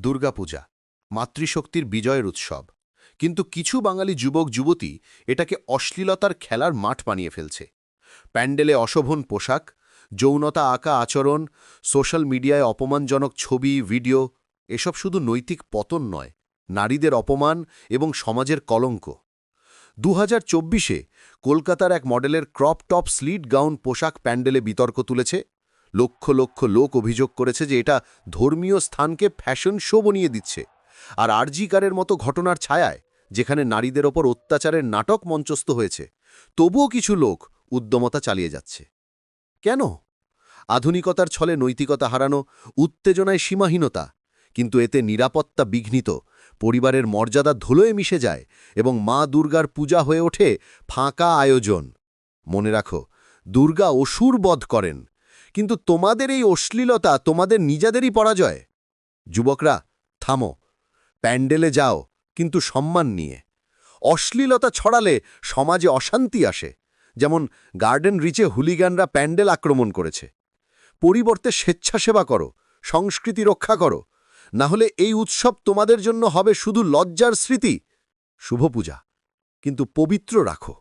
দুর্গাপূজা, মাতৃশক্তির বিজয়ের উৎসব। কিন্তু কিছু বাঙালি যুবক, যুবতী এটাকে অশ্লীলতার খেলার মাঠ বানিয়ে ফেলছে। প্যান্ডেলে অশোভন পোশাক, যৌনতা আঁকা আচরণ, সোশ্যাল মিডিয়ায় অপমানজনক ছবি, ভিডিও, এসব শুধু নৈতিক পতন নয়, নারীদের অপমান এবং সমাজের কলঙ্ক। দু হাজার চব্বিশে কলকাতার এক মডেলের ক্রপ টপ স্লিট গাউন পোশাক প্যান্ডেলে বিতর্ক তুলেছে লক্ষ লক্ষ লোক অভিযোগ করেছে যে এটা ধর্মীয় স্থানকে ফ্যাশন শো বনিয়ে দিচ্ছে। আর আরজিকারের মতো ঘটনার ছায়ায়, যেখানে নারীদের ওপর অত্যাচারের নাটক মঞ্চস্থ হয়েছে, তবুও কিছু লোক উদ্যমতা চালিয়ে যাচ্ছে। কেন? আধুনিকতার ছলে নৈতিকতা হারানো, উত্তেজনায় সীমাহীনতা, কিন্তু এতে নিরাপত্তা বিঘ্নিত, পরিবারের মর্যাদা ধুলোয় মিশে যায় এবং মা দুর্গার পূজা হয়ে ওঠে ফাঁকা আয়োজন। মনে রাখো, দুর্গা অসুর বধ করেন কিন্তু তোমাদের এই অশ্লীলতা, তোমাদের নিজেদেরই পরাজয়। যুবকরা, থামো। প্যান্ডেলে যাও, কিন্তু সম্মান নিয়ে। অশ্লীলতা ছড়ালে সমাজে অশান্তি আসে, যেমন গার্ডেন রিচে হুলিগানরা প্যান্ডেল আক্রমণ করেছে। পরিবর্তে স্বেচ্ছাসেবা করো, সংস্কৃতি রক্ষা করো। না হলে এই উৎসব তোমাদের জন্য হবে শুধু লজ্জার স্মৃতি। শুভ পূজা, কিন্তু পবিত্র রাখো।